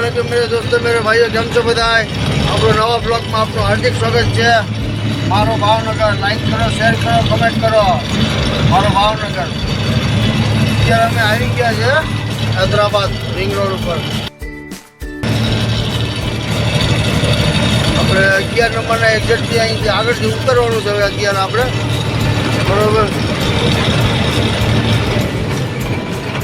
વાલેકુમ મેરે દોસ્તો, મેરે ભાઈઓ, કેમ છો બધા આપણો નવા બ્લોગમાં આપનું હાર્દિક સ્વાગત છે. મારો ભાવનગર લાઈક કરો શેર કરો કમેન્ટ કરો. મારો ભાવનગર. અત્યારે અમે આવી ગયા છે હૈદરાબાદ રિંગ રોડ ઉપર. આપણે અગિયાર નંબરના એક્ઝેક્ટલી અહીંથી આગળથી ઉતરવાનું છે હવે અગિયાર આપણે. બરોબર?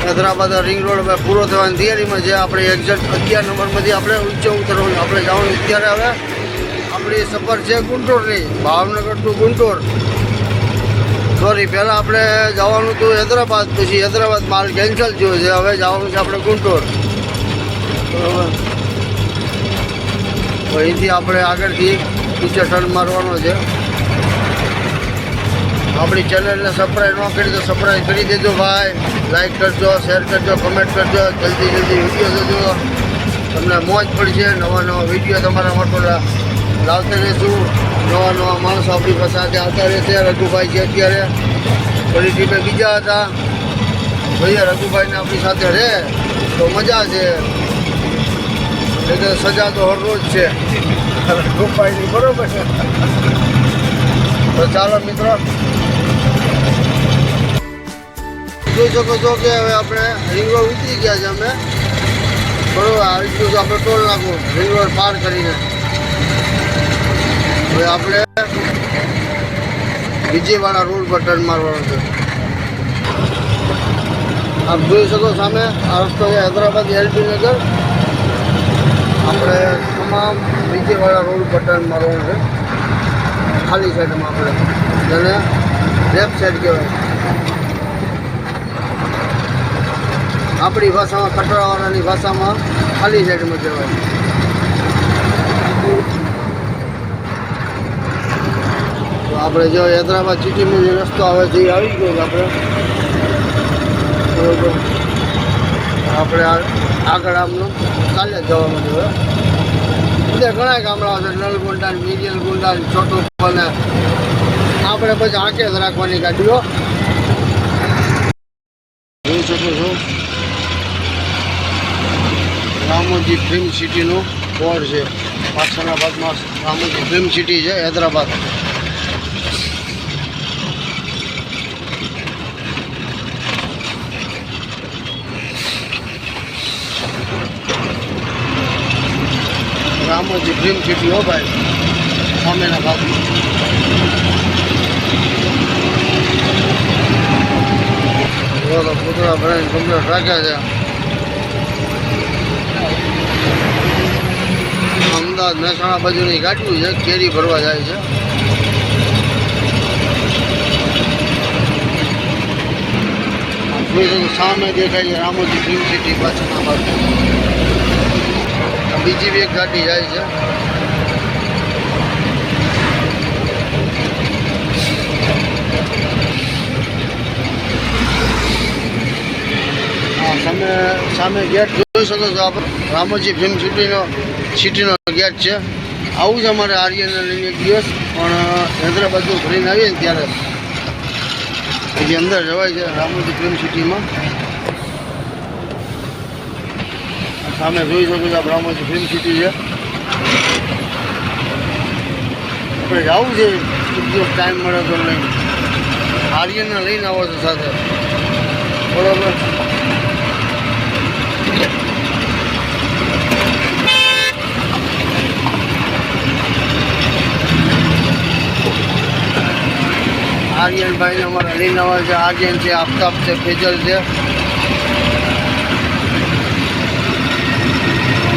હૈદરાબાદ રિંગ રોડ પૂરો થવાની તૈયારીમાં જે આપણે એક્ઝેક્ટ અગિયાર નંબરમાંથી આપણે ઊંચે ઉતરવાનું આપણે જવાનું અત્યારે હવે આપણી સફર છે ગુંટોરની, ભાવનગર ટુ ગુંટોર. સોરી પહેલાં આપણે જવાનું હતું હૈદરાબાદ, પછી હૈદરાબાદ માલ કેન્સલ થયો છે, હવે જવાનું છે આપણે ગુંટોર. બરોબર? અહીંથી આપણે આગળથી નીચે ટર્ન મારવાનો છે. આપણી ચેનલને સબસ્ક્રાઈબ ન કરી તો સબસ્ક્રાઈબ કરી દેજો ભાઈ. લાઈક કરજો શેર કરજો કમેન્ટ કરજો. જલ્દી જલ્દી વીડિયો જોજો. તમને મોજ પડશે. નવા નવા વીડિયો તમારા માટે લાવતા રહીશું. નવા નવા માણસો આપણી પાસે સાથે આવતા રહેશે. રઘુભાઈ છે અત્યારે ફરી ટીમે બીજા હતા. ભાઈ રઘુભાઈને આપણી સાથે રહે. તો મજા છે. એટલે સજા તો હરરોજ છે. રઘુભાઈની બરોબર છે. તો ચાલો મિત્રો જોઈ શકો છો કે હવે આપણે રિંગ રોડ ઉતરી ગયા છે અમે. બરોબર, આ રીતનું તો આપણે ટોલ નાખવું રિંગ રોડ પાર કરીને. હવે આપણે વિજયવાડા રોડ પર ટર્ન મારવાનો છે. આપ જોઈ શકો સામે, આ રસ્તો છે હૈદરાબાદ એલપી નગર. આપણે તમામ વિજયવાડા રોડ પર ટર્ન મારવાનું છે. ખાલી સાઈડમાં આપણે. જેને લેફ્ટ સાઈડ કહેવાય. આપણી ભાષામાં કટોરાવાળાની ભાષામાં ખાલી સાઈડમાં કહેવાય તો આપણે જો યાત્રામાં ચીટીનો જે રસ્તો આવે છે, એ આવી ગયો આપણે. બરોબર. આપણે આગળ આમનું ચાલે જવા છે બધા ઘણા ગામડાઓ છે નલગુંડા મિરિયલ ગુંડા ને આપણે પછી આંકે જ રાખવાની ગાડીઓ જોઈ શકો છો રામોજી ફિલ્મ સિટીનું બોર્ડ છે. પાછળના ભાગમાં રામોજી ફિલ્મ સિટી છે, હૈદરાબાદ. રામોજી ફિલ્મ સિટી હો ભાઈ, સામેના ભાગમાં. પૂતળા ભરાઈને કમ્પ્લેટ રાખ્યા છે. અમદાવાદ મહેસાણા બાજુની ગાડીઓ છે, કેરી ભરવા જાય છે. સામે દેખાય છે રામોજી ફિલ્મ સિટી પાછળના બાજુ. બીજી બી એક ગાડી જાય છે. સામે સામે ગેટ જોઈ શકો છો આપણે. રામોજી ફિલ્મ સિટીનો સિટીનો ગેટ છે. આવું છે અમારે આર્યને લઈને એક દિવસ, પણ હૈદરાબાદ ફરીને આવીએ ને ત્યારે પછી અંદર જવાય છે રામોજી ફિલ્મ સિટીમાં સામે જોઈ શકો છો આ રામોજી ફિલ્મ સિટી છે. આપણે જવું છે એક દિવસ ટાઈમ મળે તો લઈને આર્યને લઈને આવો છો સાથે. બરોબર? આર્યનભાઈને અમારા લઈને આવે છે આર્યન છે આફતાબ છે ફેજલ છે.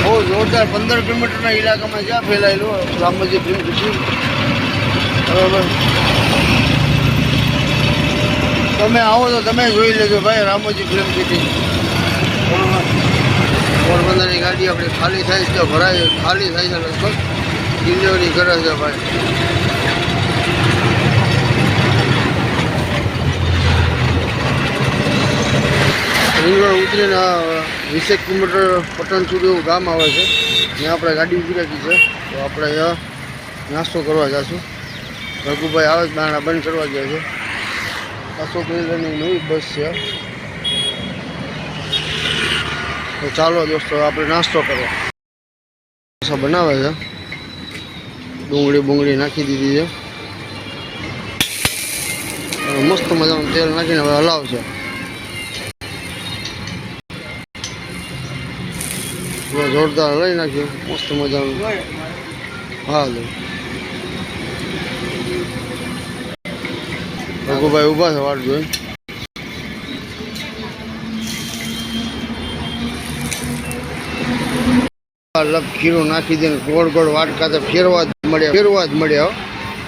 બહુ જોરદાર પંદર કિલોમીટરના ઇલાકામાં જ્યાં ફેલાયેલું રામજી ફિલ્મ બરાબર. તમે આવો તો તમે જોઈ લેજો ભાઈ, રામોજી ફિલ્મ સિટી પોરબંદરની ગાડી આપણી ખાલી થાય છે તો ભરાય ખાલી થાય છે લગભગ. ડિલિવરી કરે છે ભાઈ. રીંગણ ઉતરીને વીસેક કિલોમીટર પટણ સુધી એવું ગામ આવે છે. ત્યાં આપણે ગાડી ઊભી રાખી છે. તો આપણે નાસ્તો કરવા જઈશું રઘુભાઈ આવે બારણા બંધ કરવા ગયા છે. અશોક રેલવેની નવી બસ છે. તો ચાલો દોસ્તો, આપણે નાસ્તો કરવા. બનાવે છે. ડુંગળી બુંગળી નાખી દીધી છે. મસ્ત મજાનું તેલ નાખીને હવે હલાવશે જોરદાર લઈ નાખ્યું. મસ્ત મજાનું. હા, લો. રઘુભાઈ ઊભા છે વાટ જોઈ લપ ખીરું નાખી દઈને ગોળ ગોળ વાટકા ફેરવા જ મળ્યા. ફેરવા જ મળ્યા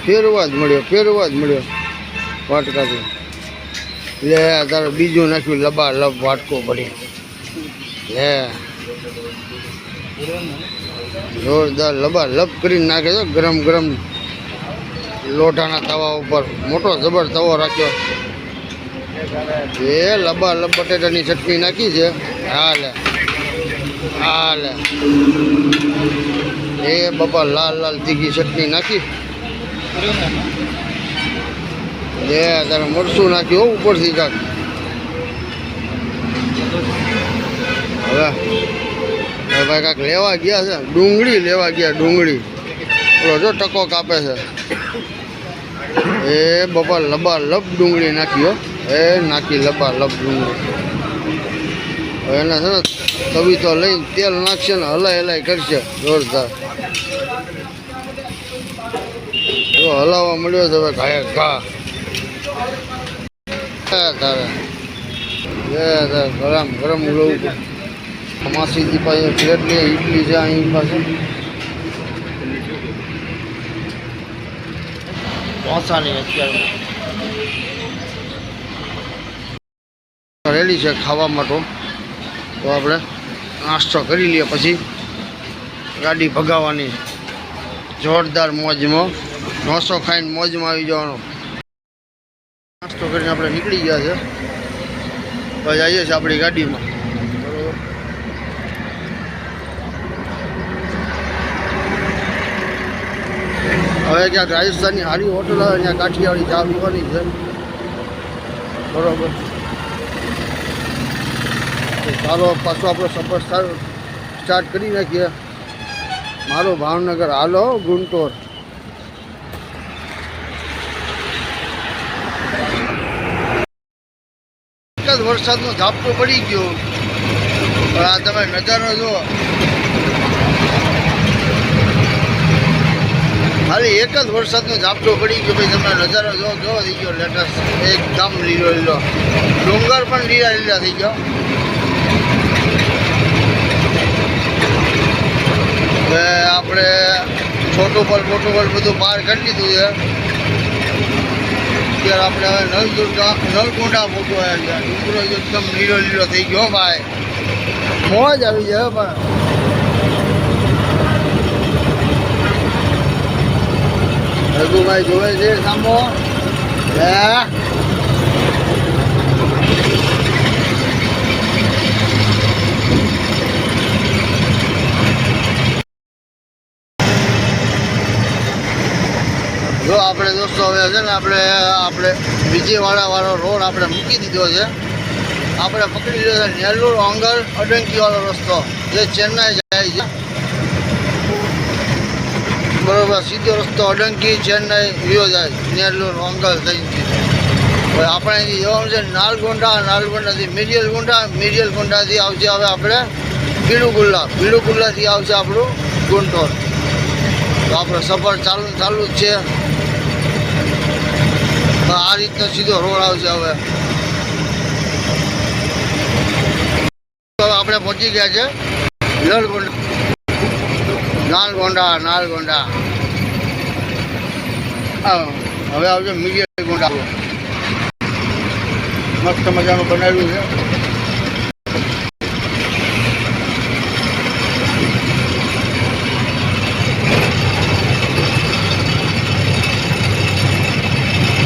ફેરવા જ મળ્યો, ફેરવા જ મળ્યો વાટકાથી લે તારે બીજું નાખ્યું લબા લબ વાટકો પડી લે. જોરદાર લબા લબ કરીને નાખે છે. ગરમ ગરમ લોઢાના તવા ઉપર. મોટો જબર તવો રાખ્યો. એ લબા લબ બટેટાની ચટણી નાખી છે. હા લે હા લે એ બાપા લાલ લાલ તીખી ચટણી નાખી. લે તારે મરસું નાખ્યું ઉપરથી કાંક. હવે ભાઈ કાંક લેવા ગયા છે. ડુંગળી લેવા ગયા, ડુંગળી. ઓલો જો ટકો કાપે છે. એ બાપા લબા લબ ડુંગળી નાખી એ નાખી લબા લબ ડુંગળી. હવે એને છે ને તવી તો લઈને તેલ નાખશે ને હલાય હલાય કરશે. જોરદાર. જો હલાવવા મળ્યો છે હવે ઘાય ઘા. તારે. ગરમ ગરમ લઉં માસીજી પાસે ફ્લેટ લે ઇડલી છે અહીં પાસે પહોંચાની અત્યારે રેડી છે ખાવા માટે. તો આપણે નાસ્તો કરી લઈએ પછી ગાડી ભગાવવાની. જોરદાર મોજમાં. નોસો ખાઈને મોજમાં આવી જવાનો. નાસ્તો કરીને આપણે નીકળી ગયા છે. પછી જઈએ છીએ આપણી ગાડીમાં બરોબર હવે ક્યાંક રાજસ્થાનની સારી હોટલ આવે, ત્યાં કાઠિયાવાડી ચા પીવાની છે. બરોબર. ચાલો, પાછો આપણો સફર સ્ટાર- સ્ટાર્ટ કરી નાખીએ. મારો ભાવનગર, હાલો, ગુંટોર. જ વરસાદનો ઝાપટો પડી ગયો. પણ આ તમે નજારો જુઓ. ખાલી એક જ વરસાદનો ઝાપટો પડી ગયો ભાઈ, તમે નજારો જો જો થઈ ગયો લેટેસ્ટ એકદમ લીલો લીલો. ડુંગર પણ લીલા લીલા થઈ ગયો. હવે આપણે છોટું પર મોટું પર બધું પાર કરી દીધું છે. અત્યારે આપણે હવે નલદુર્ગા નલકુંડા મોટું આવ્યા છે. ડુંગરો એકદમ લીલો લીલો થઈ ગયો ભાઈ. મોજ આવી જાય પણ. રઘુભાઈ જોવે છે સામો જો આપણે દોસ્તો હવે છે ને આપણે આપણે વિજયવાડાવાળો રોડ આપણે મૂકી દીધો છે. આપણે પકડી લીધો છે નેલ્લુર ઓંગલ અડંકીવાળો રસ્તો, જે ચેન્નાઈ જાય છે. બરોબર, સીધો રસ્તો અડંકી, ચેન્નાઈ વિયોજાય જાય નેલ્લુર ઓંગલ થઈ હવે આપણે અહીંથી જવાનું છે નાલગુંડા, નાલગુંડાથી મિરિયલ ગુંડા, મિરિયલ ગુંડાથી આવશે હવે આપણે પીલુકુલ્લા પીલુકુલ્લાથી આવશે આપણું ગુંટોર તો આપણો સફર ચાલુ ચાલુ જ છે. આ રીતનો સીધો રોડ આવશે હવે. આપણે પહોંચી ગયા છે નળગોંડા નાલગોંડા નાલગોંડા. હા, હવે આવશે મીડિયા ગોંડા. મસ્ત મજાનું બનાવ્યું છે.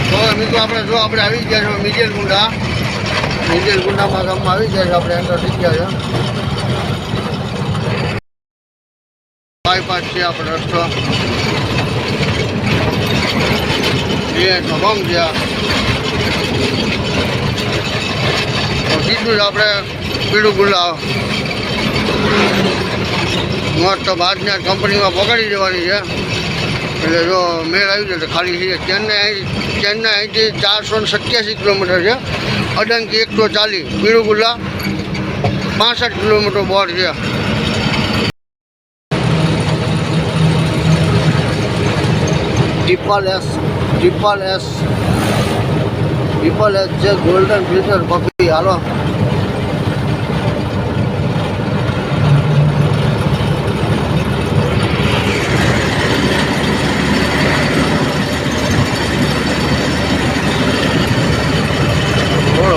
તો મિત્રો આપણે જો આપણે આવી ગયા છે મિજેલ ગુંડા. મિજેલ ગુંડામાં ગામમાં આવી ગયા છે આપણે એન્ટર થઈ ગયા છે. બાયપાસ છે આપણે રસ્તો એ ભંગ છે આ. તો સીધું જ આપણે પીળું ગુલાબ મોસ્ટ ઓફ આજના કંપનીમાં પકડી દેવાની છે એટલે જો મેળ આવી જાય તો ખાલી છે ચેન્નાઈ ચેન્નાઈ અહીંથી ચારસો ને સત્યાસી કિલોમીટર છે અડંકી એકસો ચાલીસ પીળુગુલ્લા પાસઠ કિલોમીટર બોર્ડ છે triple S triple S triple S જે ગોલ્ડન ફિલ્ટર કોફી હાલો.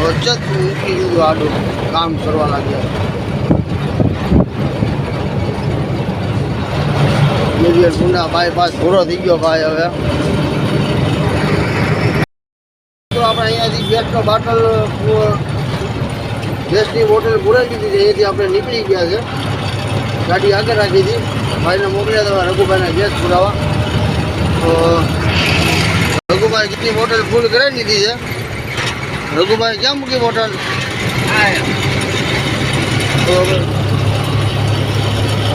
વચ્ચે જ આડું. કામ કરવા લાગ્યા. ગુંડા ભાઈ પાસ પૂરો થઈ ગયો ભાઈ હવે. તો આપણે અહીંયાથી ગેસનો બાટલ ગેસની બોટલ પૂરાઈ દીધી છે. અહીંયાથી આપણે નીકળી ગયા છે. ગાડી આગળ રાખી હતી. ભાઈને મોકલ્યા હતા રઘુભાઈને ગેસ પુરાવા. તો રઘુભાઈ જેટલી બોટલ ફૂલ કરાવી દીધી છે? રઘુભાઈ ક્યાં મૂકી બોટલ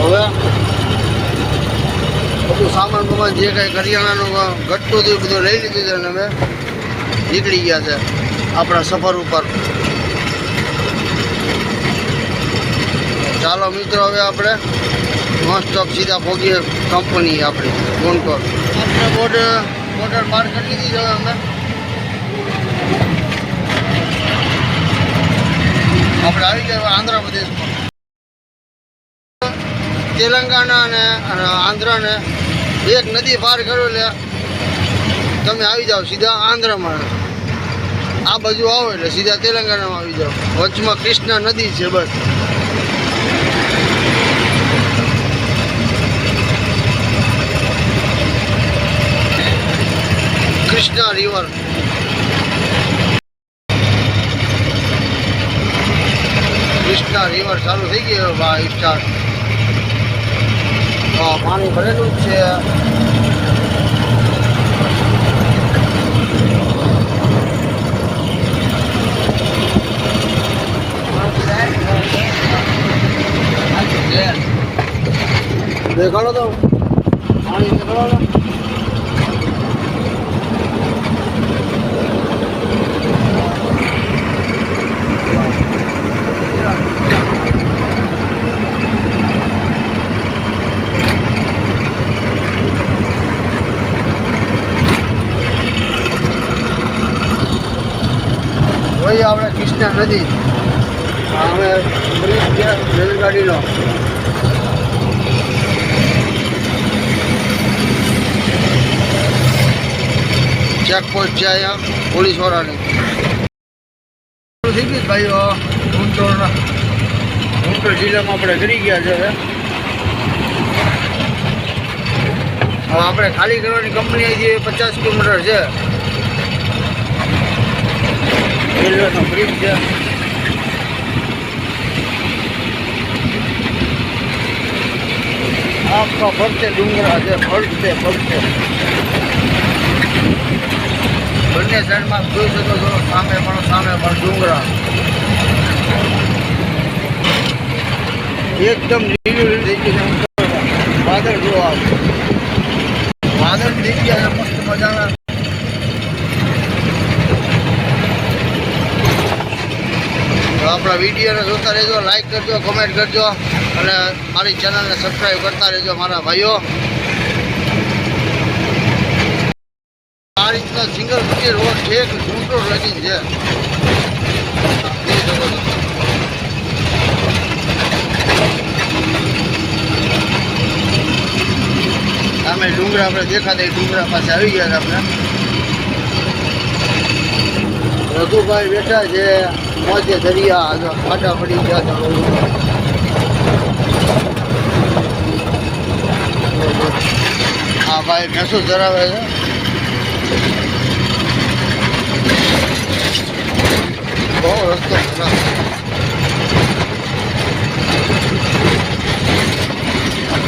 હવે બધું સામાન બમાન જે કાંઈ કરિયાણાનું ઘટતું હતું એ બધું લઈ લીધું છે અને અમે નીકળી ગયા છે આપણા સફર ઉપર. ચાલો મિત્રો, હવે આપણે નોન સ્ટોપ સીધા પહોંચીએ કંપની આપણી કોન્ટોર આપણે બોર્ડર બોર્ડર પાર કરી લીધી છે હવે અમે. આપણે આવી ગયા આંધ્રપ્રદેશમાં તેલંગાણા અને આંધ્રાને એક નદી પાર કરો એટલે તમે આવી જાઓ સીધા આંધ્રામાં. આ બાજુ આવો એટલે સીધા તેલંગાણામાં આવી જાઓ. વચમાં કૃષ્ણા નદી છે બસ. કૃષ્ણા રિવર. કૃષ્ણા રિવર ચાલુ થઈ ગયો ભાઈ સ્ટાર્ટ પાણી ભરેલું જ છે. દેખાડો તો પાણી દેખાડો ને વહી આપણે કૃષ્ણા નદી આ અમે બ્રિજ છે રેલગાડીનો. ચેકપોસ્ટ છે અહીંયા, પોલીસ વાળાની. થઈ ગયું ભાઈઓ ગુંટોળના ગુંટોળ જિલ્લામાં આપણે કરી ગયા છે હવે. હવે આપણે ખાલી કરવાની કંપની હજી પચાસ કિલોમીટર છે. રેલવેનો બ્રિજ છે આખા ફરતે ડુંગરા છે ફરતે ફરતે બંને સાઈડમાં જોઈ શકો છો સામે પણ સામે પણ ડુંગરા એકદમ લીલું થઈ ગયું વાદળ જોવા વાદળ થઈ ગયા મસ્ત મજાના આપણા વિડીયોને જોતા રહેજો લાઈક કરજો કમેન્ટ કરજો અને મારી ચેનલને સબસ્ક્રાઈબ કરતા રહેજો મારા ભાઈઓ. આ રીતના સિંગલ પટ્ટી રોડ છે એક ઝૂંટો લગીન છે? અમે ડુંગરા આપણે દેખાતા ડુંગરા પાસે આવી ગયા આપણે. રઘુભાઈ બેઠા છે, મોજે દરિયા ખાડા પડી ગયા હા ભાઈ ભેંસો ધરાવે છે. બહુ રસ્તો ખરાબ.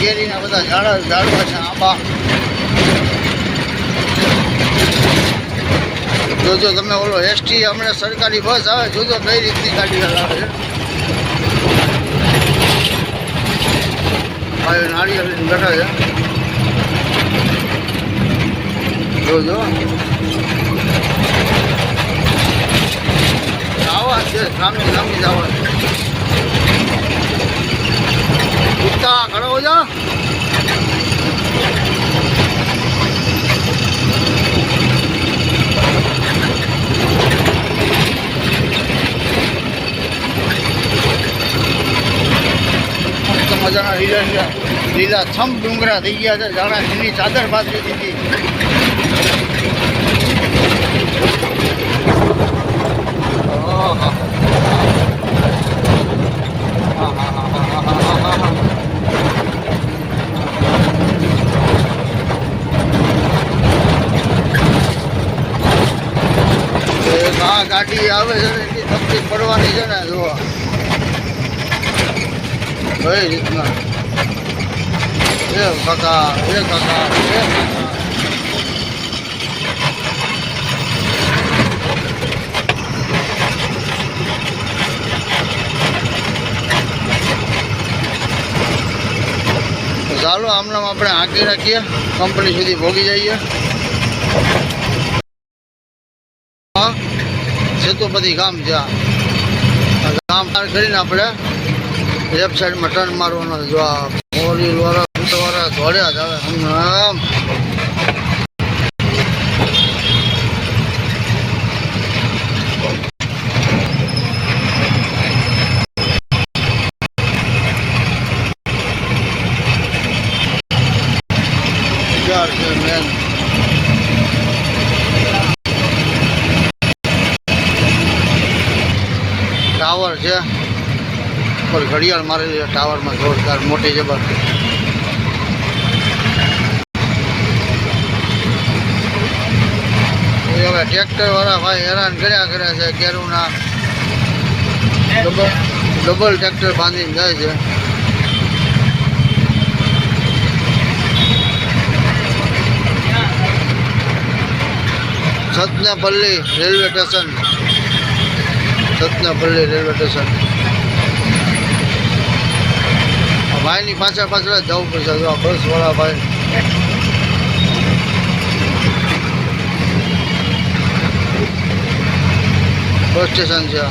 કેરીના બધા ઝાડા ઝાડવા છે, આંબા. જોજો તમે ઓલો એસટી હમણાં સરકારી બસ આવે, જોજો કઈ રીતની ગાડી આવે છે. નાળિયેર બેઠા છે. જોજો. આવા છે, સામે સામે જ આવા છે. કુત્તા ખડો હો જા મસ્ત મજાના લીલા લીલા લીલા છમ ડુંગરા થઈ ગયા છે. જાણે એની ચાદર પાથરી દીધી. ગાડી આવે છે ને, એની તકલીફ પડવાની છે ને જોવા કઈ રીતના એ કાકા એ કાકા એ કાકા ચાલો, આમનામ આપણે આંકી રાખીએ. કંપની સુધી ભોગી જઈએ. સેતુપતિ ગામ જ્યાં. ગામ પાર કરીને આપણે લેફ્ટ સાઈડ મટન મારવાનો. જો આ વાળા ફૂટ વાળા દોડ્યા જ આવે. હમણાં ટાવર છે. પર ઘડિયાળ મારેલી છે, ટાવરમાં જોરદાર, મોટી જબર. હવે ટ્રેક્ટર વાળા ભાઈ હેરાન કર્યા કરે છે કેરુના ડબલ ટ્રેક્ટર બાંધીને જાય છે. Sattenapalli railway station. Sattenapalli railway station આ ભાઈની પાછળ પાછળ જવું પડશે. જો આ બસ વાળા ભાઈ. બસ સ્ટેશન છે.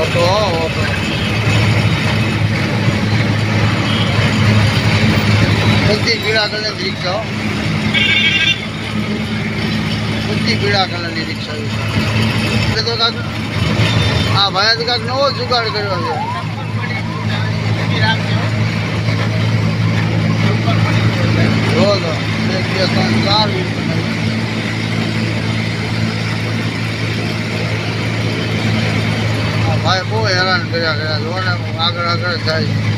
Auto auto. બધી પીળા કલરની રિક્ષાઓ. બધી પીળા કલરની રિક્ષા છે. એટલે તો કાંક હા ભાઈ કાંક નવો જુગાડ કર્યો છે જો ભાઈ બહુ હેરાન કર્યા કર્યા જો ને આગળ આગળ જ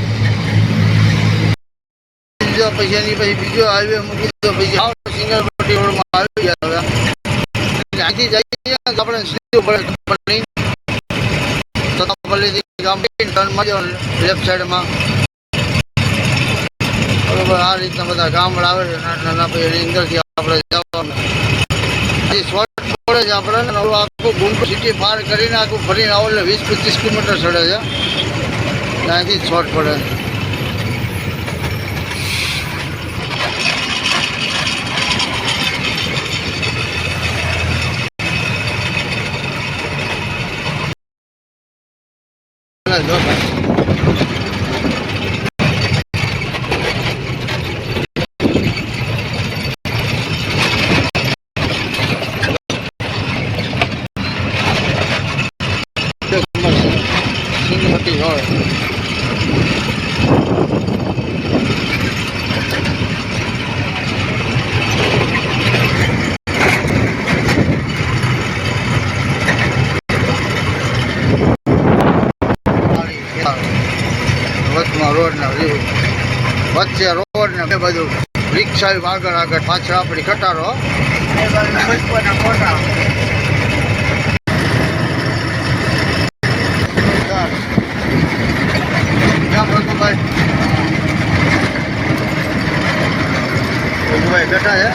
બીજો પછી બીજો હાઈવે મૂકી દીધો પછી આવો સિંગલ પટ્ટી રોડમાં આવી ગયા હવે. અહીંથી જઈએ, આપણે સીધું પડે કંપની સતાપલ્લીથી ગામ ટર્ન માર્યો લેફ્ટ સાઈડમાં આ રીતના બધા ગામડા આવે છે આપણે જવાનું. એ પડે છે આપણે આખું ગુંટુ સિટી પાર કરીને આખું ફરીને આવો એટલે વીસ પચીસ કિલોમીટર ચડે છે. જ શોર્ટ પડે ભાઈ. સિંગમતી હોય વચમાં રોડ ના વચ્ચે રોડ ને બધું. આગળ આગળ પાછળ આપણી રઘુભાઈ બેઠા છે?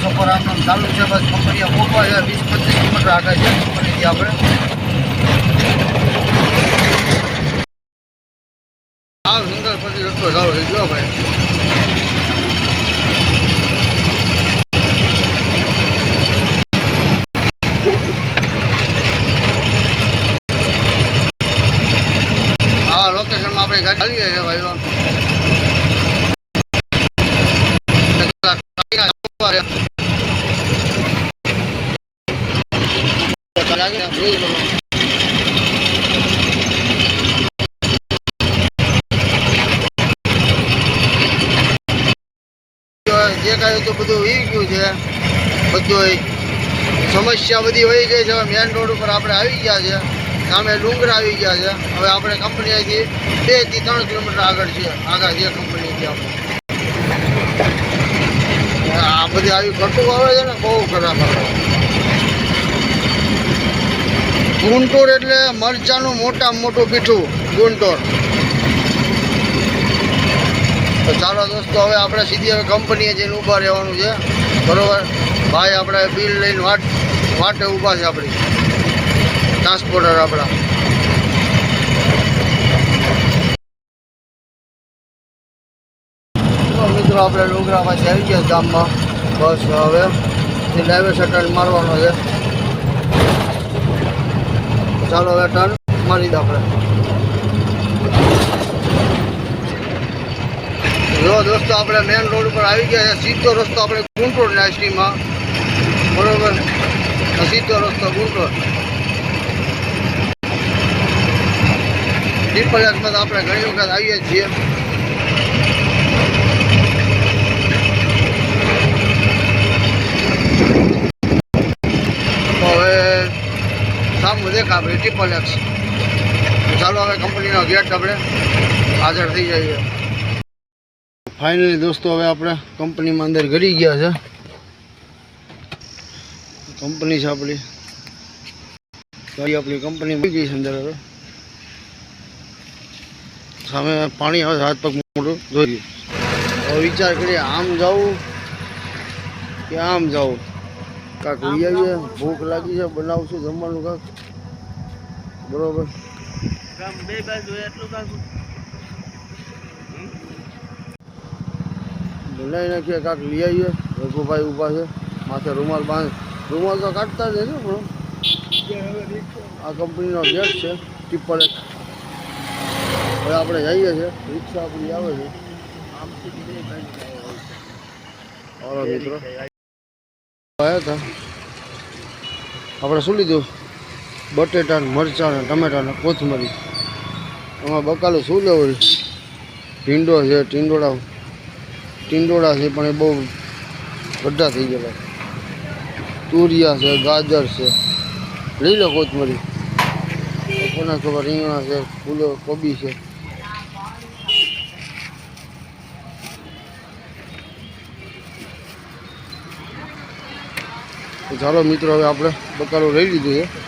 આમ આમ ચાલુ છે, બસ કંપનીએ મોકવા છે વીસ પચીસ કિલોમીટર આગળ છે કંપનીથી આપણે. આવ સિંગલ પછી ભાઈ. હા લોકેશનમાં આપણે ગાડી ચાલીએ છીએ ભાઈઓ જે કાંઈ તો બધું વી ગયું છે. બધું સમસ્યા બધી વહી ગઈ છે. મેન રોડ ઉપર આપણે આવી ગયા છે. સામે ડુંગર આવી ગયા છે. હવે આપણે કંપનીથી બેથી ત્રણ કિલોમીટર આગળ છે આગળ જે કંપનીથી આપણે. આ બધી આવી ઘટું આવે છે ને, બહુ ખરાબ આવે. ગુંટોર એટલે મરચાનું મોટામાં મોટું પીઠું ગુંટોર. તો ચાલો દોસ્તો, હવે આપણે સીધી હવે કંપનીએ જઈને ઊભા રહેવાનું છે. બરોબર? ભાઈ આપણે બિલ લઈને વાટ, વાટે ઊભા છે આપણી. ટ્રાન્સપોર્ટર આપણા. મિત્રો, આપણે ડુંગરા પાસે આવી ગયા ગામમાં. બસ હવે ડાયવર શટર મારવાનો છે. ચાલો હવે ટર્ન મારી દે આપણે જો દોસ્તો આપણે મેન રોડ ઉપર આવી ગયા છે, સીધો રસ્તો આપણે ગુંટોળ નાસ્ટીમાં બરોબર? આ સીધો રસ્તો ગુંટોળ ટ્રિપલ એક્સમાં તો આપણે ઘણી વખત આવીએ જ છીએ તો હવે સામું દેખા આપણે ટ્રિપલ એક્સ ચાલો હવે કંપનીનો ગેટ આપણે હાજર થઈ જઈએ. ફાઇનલી દોસ્તો હવે આપણે કંપનીમાં અંદર ઘડી ગયા છે. કંપની છે આપણી. ગાડી આપણી કંપની મળી ગઈ છે અંદર હવે. સામે પાણી આવે હાથ પગ મોટું જોઈ હવે વિચાર કરીએ આમ જવું કે આમ જવું કાંક લઈ આવીએ ભૂખ લાગી છે બનાવશું જમવાનું કાંક. બરોબર. બે બાજુ એટલું કાકું બનાવી નાખીએ કાંક લઈ આવીએ. રઘુભાઈ ઊભા છે. માથે રૂમાલ બાંધ. રૂમાલ તો કાઢતા જ ને પણ. આ કંપનીનો ગેટ છે ટ્રિપલ એક હવે આપણે જઈએ છીએ. રિક્ષા આપણી આવે છે. મિત્રો. આવ્યા હતા. આપણે શું લીધું? બટેટા મરચાં ને ટમેટા ને કોથમરી. એમાં બકાલું શું લેવું ટીંડો છે, ટીંડોળા. ટીંડોળા છે, પણ એ બહુ બધા થઈ ગયેલા તુરિયા છે, ગાજર છે. લઈ લો કોથમરી. કોના ખબર? રીંગણા છે, ફૂલો, કોબી છે. ચાલો મિત્રો, હવે આપણે બકાલો લઈ લીધું છે.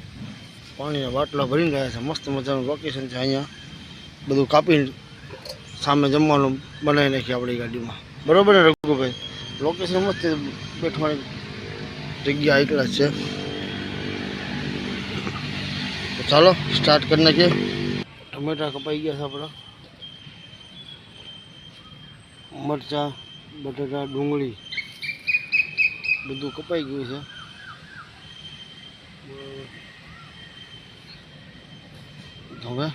પાણીના બાટલા ભરીને રહ્યા છે. મસ્ત મજાનું લોકેશન છે અહીંયા. બધું કાપીને સામે જમવાનું બનાવી નાખીએ આપણી ગાડીમાં. બરાબર ને રઘુભાઈ? લોકેશન મસ્ત બેઠવાની જગ્યા એકલા છે. ચાલો સ્ટાર્ટ કરી નાખીએ. ટમેટા કપાઈ ગયા છે આપણા. મરચાં, બટાટા, ડુંગળી બધું કપાઈ ગયું છે. હવે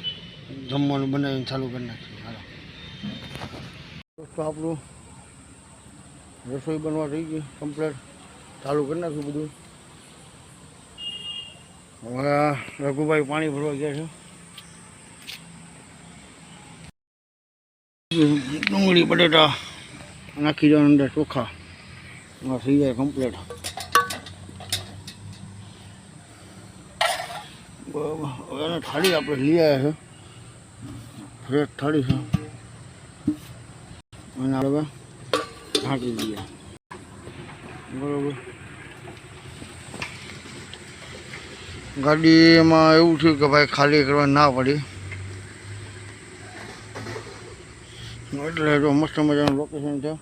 જમવાનું બનાવીને ચાલુ કરી નાખીએ. હાલો. દોસ્તો આપણું રસોઈ બનવા થઈ ગઈ કમ્પ્લેટ ચાલુ કરી નાખ્યું બધું. હવે રઘુભાઈ પાણી ભરવા ગયા છે. ડુંગળી, બટેટા નાખી દેવાનું અંદર ચોખા. થઈ જાય કમ્પ્લીટ બરાબર હવે એને થાળી આપણે લઈ આવ્યા છે. ફ્રેશ થાળી છે. અને હવે ઢાંકી દઈએ બરાબર. ગાડીમાં એવું થયું કે ભાઈ ખાલી કરવા ના પડી. એટલે તો મસ્ત મજાનું લોકેશન છે.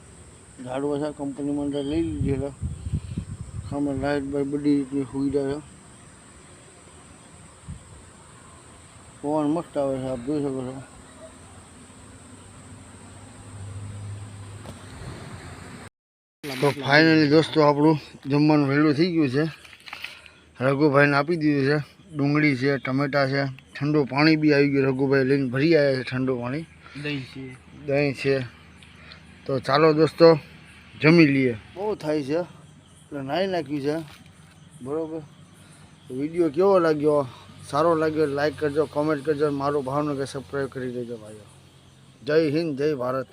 ઝાડવા છે કંપનીમાં અંદર લઈ લીધી છે સામે લાઇટ બાઇટ બધી રીતની સુવિધા છે. પવન મસ્ત આવે છે આપ જોઈ શકો છો. તો ફાઇનલી દોસ્તો આપણું જમવાનું વહેલું થઈ ગયું છે. રઘુભાઈને આપી દીધું છે. ડુંગળી છે ટમેટા છે ઠંડુ પાણી બી આવી ગયું. રઘુભાઈ લઈને ભરી આવ્યા છે ઠંડુ પાણી. દહીં છે. દહીં છે. તો ચાલો દોસ્તો જમી લઈએ. બહુ થાય છે. એટલે નાહી નાખ્યું છે. બરાબર. વીડિયો કેવો લાગ્યો? સારો લાગ્યો લાઈક કરજો કોમેન્ટ કરજો મારું ભાવનગર સબસ્ક્રાઈબ કરી દેજો ભાઈઓ. જય હિન્દ, જય ભારત.